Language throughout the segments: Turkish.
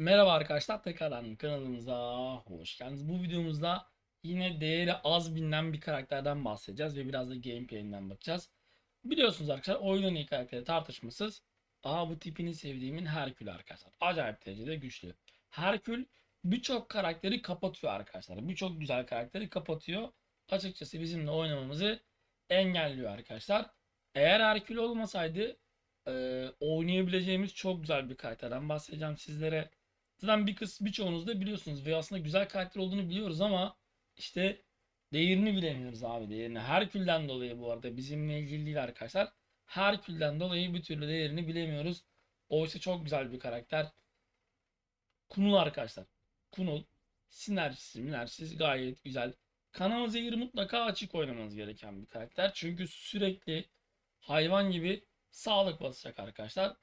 Merhaba arkadaşlar tekrardan kanalımıza hoş geldiniz. Bu videomuzda yine değeri az bilinen bir karakterden bahsedeceğiz ve biraz da gameplayinden bakacağız. Biliyorsunuz arkadaşlar oyunun iyi karakteri tartışmasız. Aa bu tipini sevdiğimin Herkül arkadaşlar. Acayip derecede güçlü. Herkül birçok karakteri kapatıyor arkadaşlar. Birçok güzel karakteri kapatıyor. Açıkçası bizimle oynamamızı engelliyor arkadaşlar. Eğer Herkül olmasaydı e, oynayabileceğimiz çok güzel bir karakterden bahsedeceğim sizlere. Zaten bir kısmı birçoğunuz da biliyorsunuz ve aslında güzel karakter olduğunu biliyoruz ama işte değerini bilemiyoruz abi değerini. Herkül'den dolayı bu arada bizimle ilgili değil arkadaşlar. Herkül'den dolayı bir türlü değerini bilemiyoruz. Oysa çok güzel bir karakter. Kunul arkadaşlar. Kunul sinerjisiz minerjisiz gayet güzel. Kanama zehir mutlaka açık oynamanız gereken bir karakter. Çünkü sürekli hayvan gibi sağlık basacak arkadaşlar.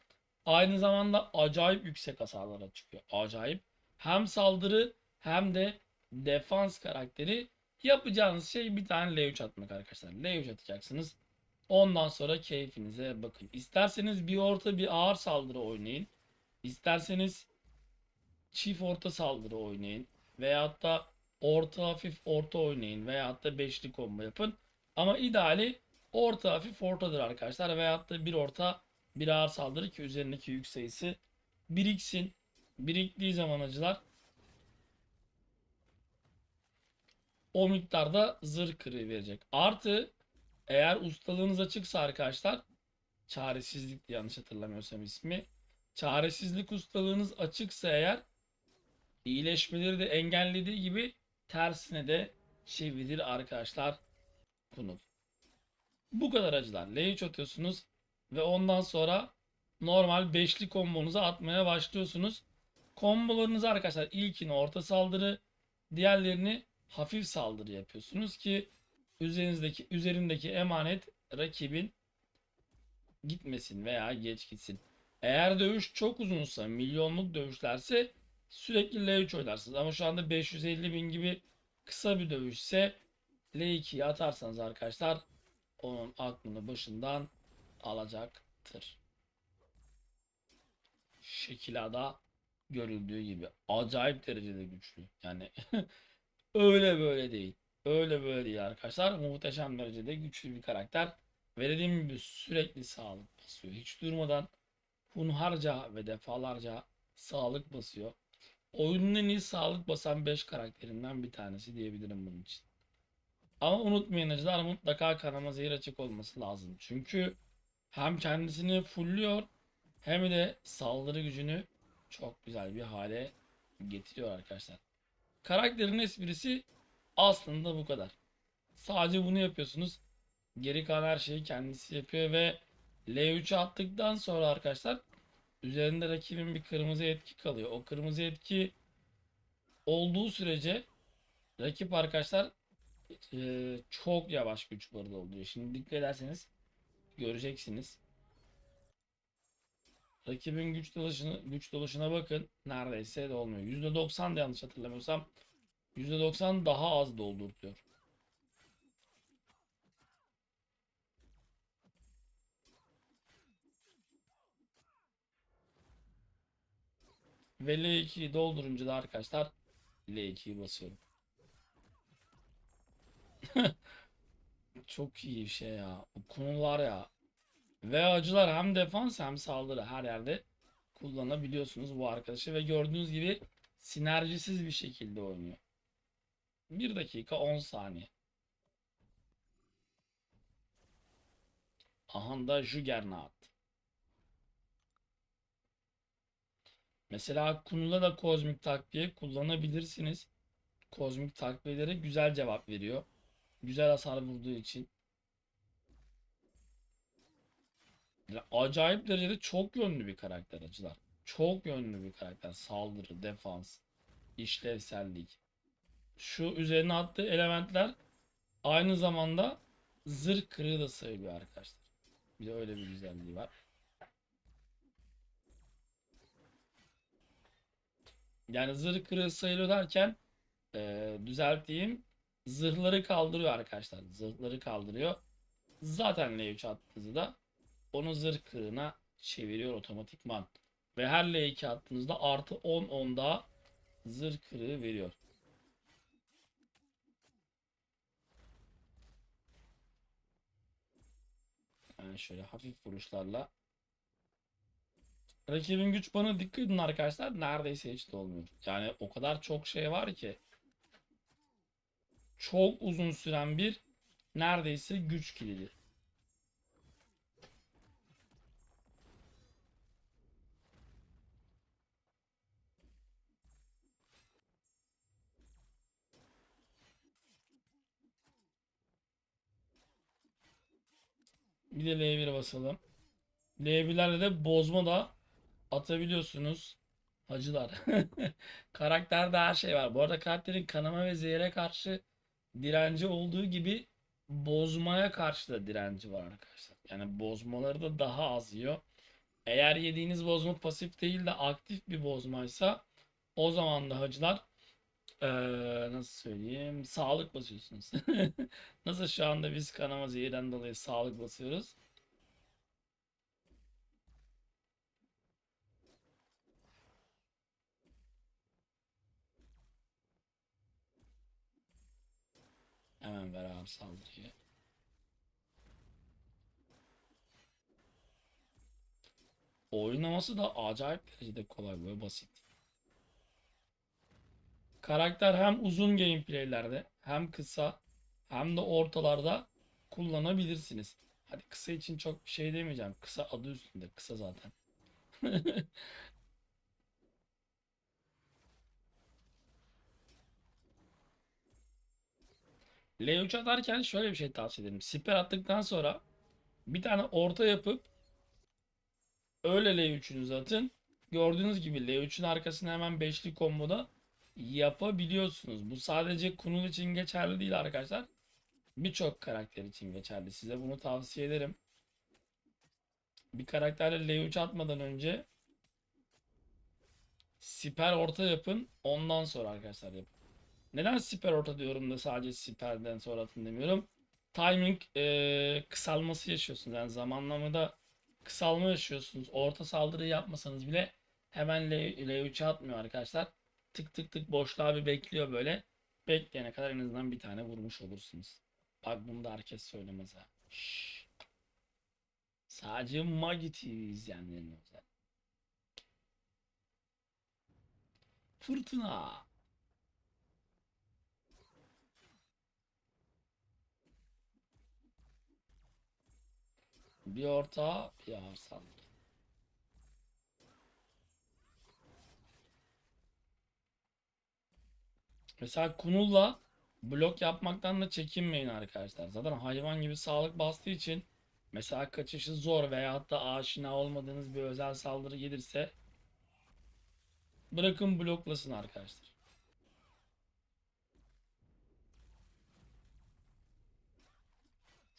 Aynı zamanda acayip yüksek hasarlara çıkıyor. Acayip. Hem saldırı hem de defans karakteri. Yapacağınız şey bir tane L3 atmak arkadaşlar. L3 atacaksınız. Ondan sonra keyfinize bakın. İsterseniz bir orta bir ağır saldırı oynayın. İsterseniz çift orta saldırı oynayın. Veyahut da orta hafif orta oynayın. Veyahut da beşli combo yapın. Ama ideali orta hafif ortadır arkadaşlar. Veyahut da bir orta bir ağır saldırı ki üzerindeki yük sayısı biriksin. Biriktiği zaman acılar o miktarda zırh kırığı verecek. Artı eğer ustalığınız açıksa arkadaşlar çaresizlik yanlış hatırlamıyorsam ismi. Çaresizlik ustalığınız açıksa eğer iyileşmeleri de engellediği gibi tersine de çevirir arkadaşlar Kunul. Bu kadar acılar. L3 atıyorsunuz ve ondan sonra normal beşli kombonuza atmaya başlıyorsunuz. Kombolarınızı arkadaşlar ilkini orta saldırı, diğerlerini hafif saldırı yapıyorsunuz ki üzerinizdeki üzerindeki emanet rakibin gitmesin veya geç gitsin. Eğer dövüş çok uzunsa, milyonluk dövüşlerse sürekli L3 oynarsınız. Ama şu anda 550 bin gibi kısa bir dövüşse L2'yi atarsanız arkadaşlar onun aklını başından alacaktır. Şekilada görüldüğü gibi acayip derecede güçlü. Yani öyle böyle değil. Öyle böyle değil arkadaşlar. Muhteşem derecede güçlü bir karakter. Ve dediğim gibi sürekli sağlık basıyor. Hiç durmadan hunharca ve defalarca sağlık basıyor. Oyunun en iyi sağlık basan 5 karakterinden bir tanesi diyebilirim bunun için. Ama unutmayın acılar mutlaka kanama zehir açık olması lazım. Çünkü hem kendisini fullüyor hem de saldırı gücünü çok güzel bir hale getiriyor arkadaşlar. Karakterin esprisi aslında bu kadar. Sadece bunu yapıyorsunuz. Geri kalan her şeyi kendisi yapıyor ve L3'ü attıktan sonra arkadaşlar üzerinde rakibin bir kırmızı etki kalıyor. O kırmızı etki olduğu sürece rakip arkadaşlar çok yavaş güç barıda oluyor. Şimdi dikkat ederseniz göreceksiniz. Rakibin güç dolaşını güç dolaşına bakın. Neredeyse de olmuyor. %90 da yanlış hatırlamıyorsam %90 daha az doldurtuyor. Ve L2'yi doldurunca da arkadaşlar L2'yi basıyorum. Çok iyi bir şey ya. O konular ya. Ve acılar hem defans hem saldırı her yerde kullanabiliyorsunuz bu arkadaşı ve gördüğünüz gibi sinerjisiz bir şekilde oynuyor. 1 dakika 10 saniye. Aha da Juggernaut. Mesela Kunul'a da kozmik takviye kullanabilirsiniz. Kozmik takviyelere güzel cevap veriyor. Güzel hasar vurduğu için. Acayip derecede çok yönlü bir karakter acılar. Çok yönlü bir karakter. Saldırı, defans, işlevsellik. Şu üzerine attığı elementler aynı zamanda zırh kırığı da sayılıyor arkadaşlar. Bir de öyle bir güzelliği var. Yani zırh kırığı sayılıyor derken e, düzelteyim. Zırhları kaldırıyor arkadaşlar. Zırhları kaldırıyor. Zaten L3 attığınızda onu zırh kırığına çeviriyor otomatikman. Ve her L2 attığınızda artı 10 10 daha zırh kırığı veriyor. Yani şöyle hafif vuruşlarla. Rakibin güç bana dikkat edin arkadaşlar. Neredeyse hiç de olmuyor. Yani o kadar çok şey var ki. Çok uzun süren bir neredeyse güç kilidi. Bir de L1 basalım. L1'lerle de bozma da atabiliyorsunuz. Hacılar. Karakterde her şey var. Bu arada karakterin kanama ve zehre karşı direnci olduğu gibi bozmaya karşı da direnci var arkadaşlar. Yani bozmaları da daha az yiyor. Eğer yediğiniz bozma pasif değil de aktif bir bozmaysa o zaman da hacılar eee, nasıl söyleyeyim sağlık basıyorsunuz. Nasıl şu anda biz kanama zehirden dolayı sağlık basıyoruz. Hemen ver abi saldırıyı. Oynaması da acayip derecede kolay böyle basit. Karakter hem uzun gameplaylerde hem kısa hem de ortalarda kullanabilirsiniz. Hadi kısa için çok bir şey demeyeceğim. Kısa adı üstünde. Kısa zaten. L3 atarken şöyle bir şey tavsiye ederim. Siper attıktan sonra bir tane orta yapıp öyle L3'ünüzü atın. Gördüğünüz gibi L3'ün arkasına hemen beşli komboda yapabiliyorsunuz. Bu sadece Kunul için geçerli değil arkadaşlar. Birçok karakter için geçerli. Size bunu tavsiye ederim. Bir karakterle L3 atmadan önce siper orta yapın. Ondan sonra arkadaşlar yapın. Neden siper orta diyorum da sadece siperden sonra atın demiyorum. Timing eee, kısalması yaşıyorsunuz. Yani zamanlamada kısalma yaşıyorsunuz. Orta saldırı yapmasanız bile hemen L, L3'e atmıyor arkadaşlar. Tık tık tık boşluğa bir bekliyor böyle. Bekleyene kadar en azından bir tane vurmuş olursunuz. Bak bunu da herkes söylemez ha. Şşş. Sadece Magi TV izleyenlerin özel. Fırtına. Bir orta, bir saldırı. Mesela Kunul'la blok yapmaktan da çekinmeyin arkadaşlar. Zaten hayvan gibi sağlık bastığı için mesela kaçışı zor veyahut da aşina olmadığınız bir özel saldırı gelirse bırakın bloklasın arkadaşlar.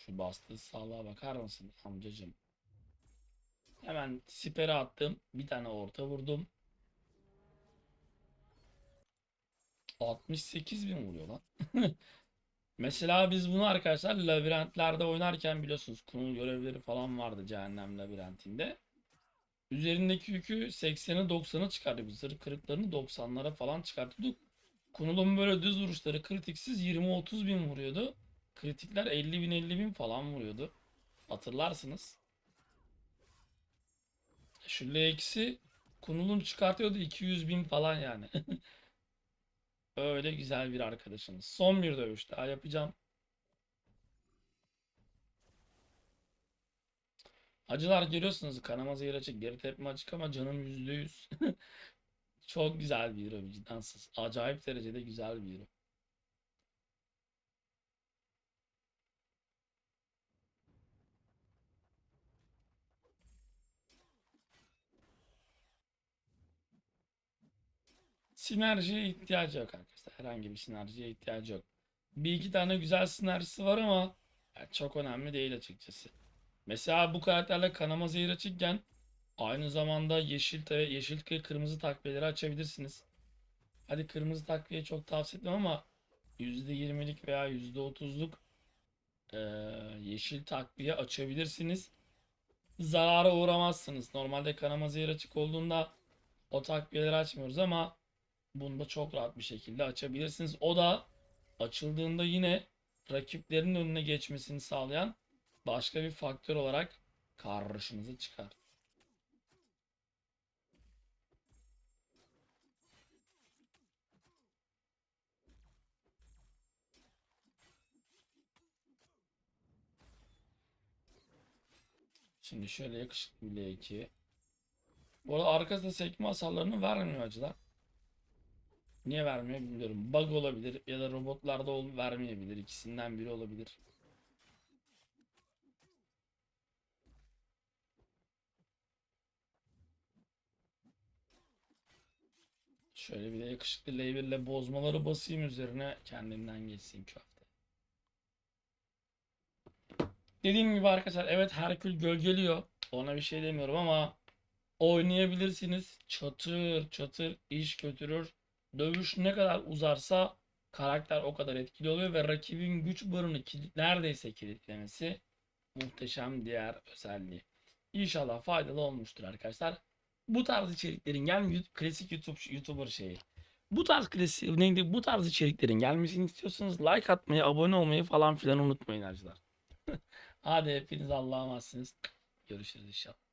Şu bastığı sağlığa bakar mısın amcacım? Hemen sipere attım. Bir tane orta vurdum. 68 bin vuruyor lan. Mesela biz bunu arkadaşlar labirentlerde oynarken biliyorsunuz kunul görevleri falan vardı cehennem labirentinde. Üzerindeki yükü 80'e 90'a çıkardık. Zırh kırıklarını 90'lara falan çıkartıyorduk. Kunul'un böyle düz vuruşları kritiksiz 20-30 bin vuruyordu. Kritikler 50 bin 50 bin falan vuruyordu. Hatırlarsınız. Şu L2'si Kunul'un çıkartıyordu 200 bin falan yani. Öyle güzel bir arkadaşınız. Son bir dövüş daha yapacağım. Acılar görüyorsunuz. Kanama zehir açık. Geri tepme açık ama canım %100. Çok güzel bir hero. Vicdansız. Acayip derecede güzel bir hero. Sinerjiye ihtiyacı yok arkadaşlar. Herhangi bir sinerjiye ihtiyacı yok. Bir iki tane güzel sinerjisi var ama yani çok önemli değil açıkçası. Mesela bu karakterle kanama zehir açıkken aynı zamanda yeşil ve yeşil ve kırmızı takviyeleri açabilirsiniz. Hadi kırmızı takviye çok tavsiye etmem ama %20'lik veya %30'luk eee, yeşil takviye açabilirsiniz. zarara uğramazsınız. Normalde kanama zehir açık olduğunda o takviyeleri açmıyoruz ama bunda çok rahat bir şekilde açabilirsiniz. O da açıldığında yine rakiplerin önüne geçmesini sağlayan başka bir faktör olarak karşınıza çıkar. Şimdi şöyle yakışıklı bir L2. Bu arada arkasında sekme hasarlarını vermiyor acılar. Niye vermiyor bilmiyorum. Bug olabilir ya da robotlarda ol vermeyebilir. İkisinden biri olabilir. Şöyle bir de yakışıklı L1 ile bozmaları basayım üzerine kendinden geçsin köfte. Dediğim gibi arkadaşlar evet Herkül gölgeliyor. Ona bir şey demiyorum ama oynayabilirsiniz. Çatır çatır iş götürür. Dövüş ne kadar uzarsa karakter o kadar etkili oluyor ve rakibin güç barını neredeyse kilitlemesi muhteşem diğer özelliği. İnşallah faydalı olmuştur arkadaşlar. Bu tarz içeriklerin gel klasik YouTube YouTuber şeyi. Bu tarz klasik neydi? Bu tarz içeriklerin gelmesini istiyorsanız like atmayı, abone olmayı falan filan unutmayın arkadaşlar. Hadi hepiniz Allah'a emanetsiniz. Görüşürüz inşallah.